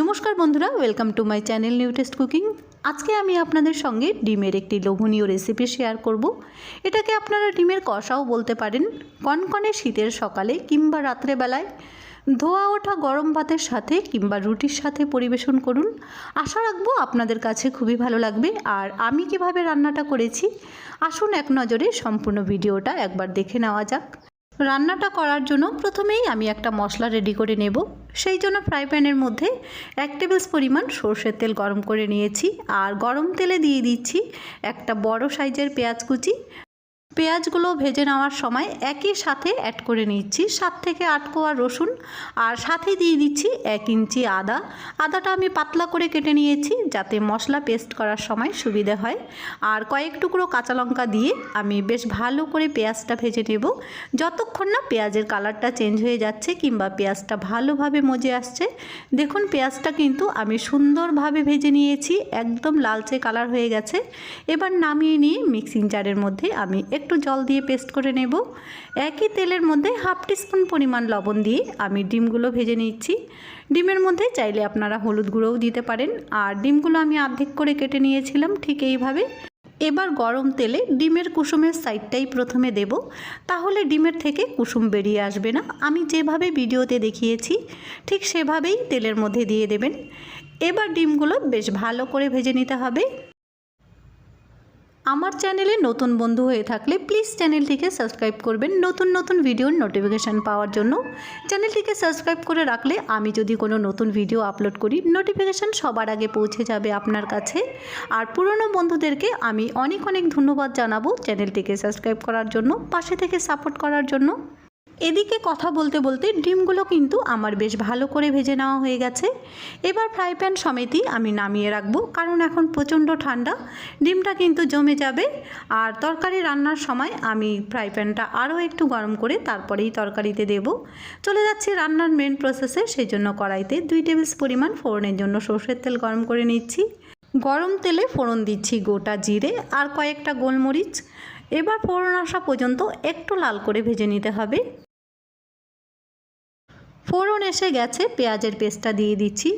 নমস্কার বন্ধুরা welcome to my channel new taste cooking আজকে আমি আপনাদের সঙ্গে ডিমের একটি লোভনীয় রেসিপি শেয়ার করব। এটাকে আপনারা ডিমের কষাও বলতে পারেন। কনকনে শীতের সকালে কিংবা রাত্রেবেলায় ধোয়া ওঠা গরম ভাতের সাথে কিংবা রুটির সাথে পরিবেশন করুন। আশা রাখব আপনাদের কাছে খুবই ভালো লাগবে। আর আমি কীভাবে রান্নাটা করেছি, আসুন এক নজরে সম্পূর্ণ ভিডিওটা একবার দেখে নেওয়া যাক। রান্নাটা করার জন্য প্রথমেই আমি একটা মশলা রেডি করে নেব। সেই জন্য ফ্রাই প্যানের মধ্যে এক টেবিল পরিমাণ সর্ষের তেল গরম করে নিয়েছি। আর গরম তেলে দিয়ে দিচ্ছি একটা বড় সাইজের পেঁয়াজ কুচি। পেঁয়াজগুলো ভেজে নেওয়ার সময় একই সাথে অ্যাড করে নিচ্ছি সাত থেকে আট কোয়া রসুন আর সাথে দিয়ে দিচ্ছি এক ইঞ্চি আদা। আদাটা আমি পাতলা করে কেটে নিয়েছি যাতে মশলা পেস্ট করার সময় সুবিধে হয়। আর কয়েক টুকরো কাঁচা লঙ্কা দিয়ে আমি বেশ ভালো করে পেঁয়াজটা ভেজে নেব। যতক্ষণ না পেঁয়াজের কালারটা চেঞ্জ হয়ে যাচ্ছে কিংবা পেঁয়াজটা ভালোভাবে মজে আসছে, দেখুন পেঁয়াজটা কিন্তু আমি সুন্দরভাবে ভেজে নিয়েছি, একদম লালচে কালার হয়ে গেছে। এবার নামিয়ে নিয়ে মিক্সিং জারের মধ্যে আমি একটু জল দিয়ে পেস্ট করে নেব। একই তেলের মধ্যে হাফ টিস্পুন পরিমাণ লবণ দিয়ে আমি ডিমগুলো ভেজে নিচ্ছি। ডিমের মধ্যে চাইলে আপনারা হলুদ গুঁড়োও দিতে পারেন। আর ডিমগুলো আমি অর্ধেক করে কেটে নিয়েছিলাম, ঠিক এইভাবে। এবার গরম তেলে ডিমের কুসুমের সাইডটাই প্রথমে দেব। তাহলে ডিমের থেকে কুসুম বেরিয়ে আসবে না। আমি যেভাবে ভিডিওতে দেখিয়েছি, ঠিক সেভাবেই তেলের মধ্যে দিয়ে দেবেন। এবার ডিমগুলো বেশ ভালো করে ভেজে নিতে হবে। আমার চ্যানেলে নতুন বন্ধু হয়ে থাকলে প্লিজ চ্যানেলটিকে সাবস্ক্রাইব করবেন নতুন নতুন ভিডিওর নোটিফিকেশান পাওয়ার জন্য। চ্যানেলটিকে সাবস্ক্রাইব করে রাখলে আমি যদি কোনো নতুন ভিডিও আপলোড করি, নোটিফিকেশান সবার আগে পৌঁছে যাবে আপনার কাছে। আর পুরনো বন্ধুদেরকে আমি অনেক অনেক ধন্যবাদ জানাব চ্যানেলটিকে সাবস্ক্রাইব করার জন্য, পাশে থেকে সাপোর্ট করার জন্য। এদিকে কথা বলতে বলতে ডিমগুলো কিন্তু আমার বেশ ভালো করে ভেজে নেওয়া হয়ে গেছে। এবার ফ্রাই প্যান সমেতই আমি নামিয়ে রাখব, কারণ এখন প্রচণ্ড ঠান্ডা। ডিমটা কিন্তু জমে যাবে। আর তরকারি রান্নার সময় আমি ফ্রাই প্যানটা আরও একটু গরম করে তারপরেই তরকারিতে দেব। চলে যাচ্ছি রান্নার মেন প্রসেসে সেই জন্য কড়াইতে দুই টেবিল পরিমাণ ফোড়নের জন্য সর্ষের তেল গরম করে নিচ্ছি। গরম তেলে ফোড়ন দিচ্ছি গোটা জিরে আর কয়েকটা গোলমরিচ। এবার ফোড়ন আসা পর্যন্ত একটু লাল করে ভেজে নিতে হবে। ফোড়ন এসে গেছে, পেঁয়াজের পেস্টটা দিয়ে দিচ্ছি।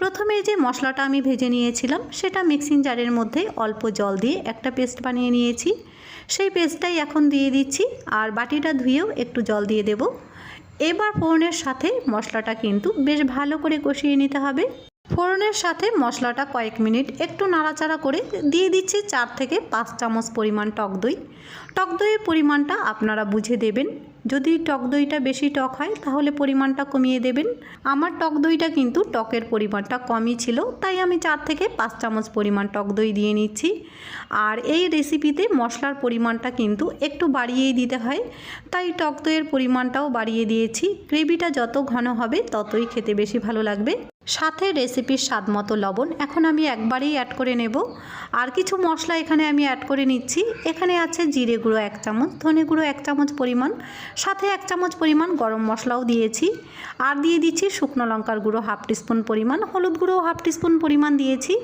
প্রথমে যে মশলাটা আমি ভেজে নিয়েছিলাম, সেটা মিক্সিং জারের মধ্যে অল্প জল দিয়ে একটা পেস্ট বানিয়ে নিয়েছি। সেই পেস্টটাই এখন দিয়ে দিচ্ছি, আর বাটিটা ধুয়েও একটু জল দিয়ে দেব। এবার ফোড়নের সাথে মশলাটা কিন্তু বেশ ভালো করে কষিয়ে নিতে হবে। ফোড়নের সাথে মশলাটা কয়েক মিনিট একটু নাড়াচাড়া করে দিয়ে দিচ্ছি চার থেকে পাঁচ চামচ পরিমাণ টক দই। টক দইয়ের পরিমাণটা আপনারা বুঝে দেবেন। যদি টক দইটা বেশি টক হয়, তাহলে পরিমাণটা কমিয়ে দেবেন। আমার টক দইটা কিন্তু টকের পরিমাণটা কমই ছিল, তাই আমি চার থেকে পাঁচ চামচ পরিমাণ টক দই দিয়ে নিচ্ছি। আর এই রেসিপিতে মশলার পরিমাণটা কিন্তু একটু বাড়িয়েই দিতে হয়, তাই টক দইয়ের পরিমাণটাও বাড়িয়ে দিয়েছি। গ্রেভিটা যত ঘন হবে, ততই খেতে বেশি ভালো লাগবে। সাথে রেসিপির স্বাদ মতো লবণ এখন আমি একবারেই অ্যাড করে নেব। আর কিছু মশলা এখানে আমি অ্যাড করে নিচ্ছি। এখানে আছে জিরে গুঁড়ো এক চামচ, ধনে গুঁড়ো এক চামচ পরিমাণ, সাথে এক চামচ পরিমাণ গরম মশলাও দিয়েছি। আর দিয়ে দিচ্ছি শুকনো লঙ্কার গুঁড়ো হাফ টিস্পুন পরিমাণ, হলুদ গুঁড়ো হাফ টিস্পুন পরিমাণ দিয়েছি।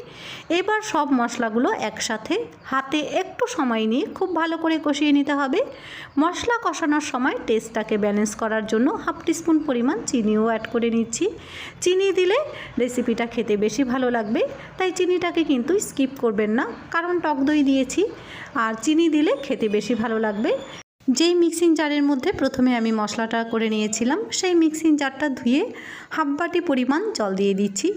এবার সব মশলাগুলো একসাথে হাতে একটু সময় নিয়ে খুব ভালো করে কষিয়ে নিতে হবে। মশলা কষানোর সময় টেস্টটাকে ব্যালেন্স করার জন্য হাফ টিস্পুন পরিমাণ চিনিও অ্যাড করে নিচ্ছি। চিনি দিলে রেসিপিটা খেতে বেশি ভালো লাগবে, তাই চিনিটাকে কিন্তু স্কিপ করবেন না, কারণ টক দই দিয়েছি, আর চিনি দিলে খেতে বেশি ভালো লাগবে। যেই মিক্সিং জারের মধ্যে প্রথমে আমি মশলাটা করে নিয়েছিলাম, সেই মিক্সিং জারটা ধুয়ে হাফ বাটি পরিমাণ জল দিয়ে দিচ্ছি।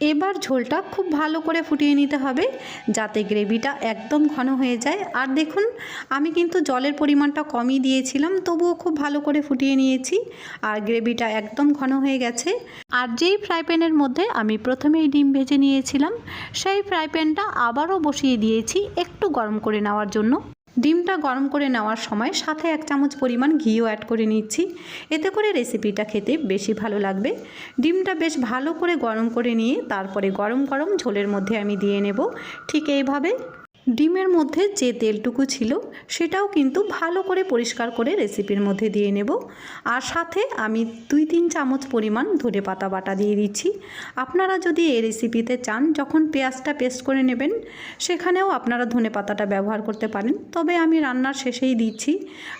এবার ঝোলটা খুব ভালো করে ফুটিয়ে নিতে হবে যাতে গ্রেভিটা একদম ঘন হয়ে যায়। আর দেখুন, আমি কিন্তু জলের পরিমাণটা কমই দিয়েছিলাম, তবুও খুব ভালো করে ফুটিয়ে নিয়েছি আর গ্রেভিটা একদম ঘন হয়ে গেছে। আর যেই ফ্রাই প্যানের মধ্যে আমি প্রথমেই ডিম ভেজে নিয়েছিলাম, সেই ফ্রাই প্যানটা আবারও বসিয়ে দিয়েছি একটু গরম করে নেওয়ার জন্য। ডিমটা গরম করে নেওয়ার সময় সাথে এক চামচ পরিমাণ ঘিও অ্যাড করে নিচ্ছি। এতে করে রেসিপিটা খেতে বেশি ভালো লাগবে। ডিমটা বেশ ভালো করে গরম করে নিয়ে তারপরে গরম গরম ঝোলের মধ্যে আমি দিয়ে নেব। ঠিক এইভাবে ডিমের মধ্যে যে তেলটুকু ছিল সেটাও কিন্তু ভালো করে পরিষ্কার করে রেসিপির মধ্যে দিয়ে নেব। আর সাথে আমি দুই তিন চামচ পরিমাণ ধনে পাতা বাটা দিয়ে দিচ্ছি। আপনারা যদি এই রেসিপিতে চান, যখন পেঁয়াজটা পেস্ট করে নেবেন, সেখানেও আপনারা ধনে পাতাটা ব্যবহার করতে পারেন। তবে আমি রান্নার শেষেই দিচ্ছি,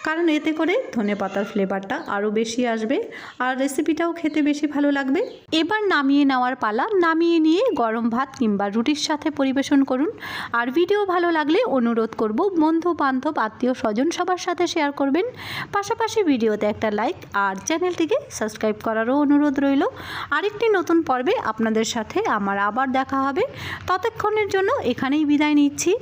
কারণ এতে করে ধনে পাতার ফ্লেভারটা আরও বেশি আসবে আর রেসিপিটাও খেতে বেশি ভালো লাগবে। এবার নামিয়ে নেওয়ার পালা, নামিয়ে নিয়ে গরম ভাত কিংবা রুটির সাথে পরিবেশন করুন। আর ভিডিও ভালো লাগলে অনুরোধ করব বন্ধু বান্ধব, আত্মীয় স্বজন সবার সাথে শেয়ার করবেন। পাশাপাশি ভিডিওতে একটা লাইক আর চ্যানেলটিকে সাবস্ক্রাইব করারও অনুরোধ রইল। আরেকটি নতুন পর্বে আপনাদের সাথে আমার আবার দেখা হবে। ততক্ষণের জন্য এখানেই বিদায় নিচ্ছি।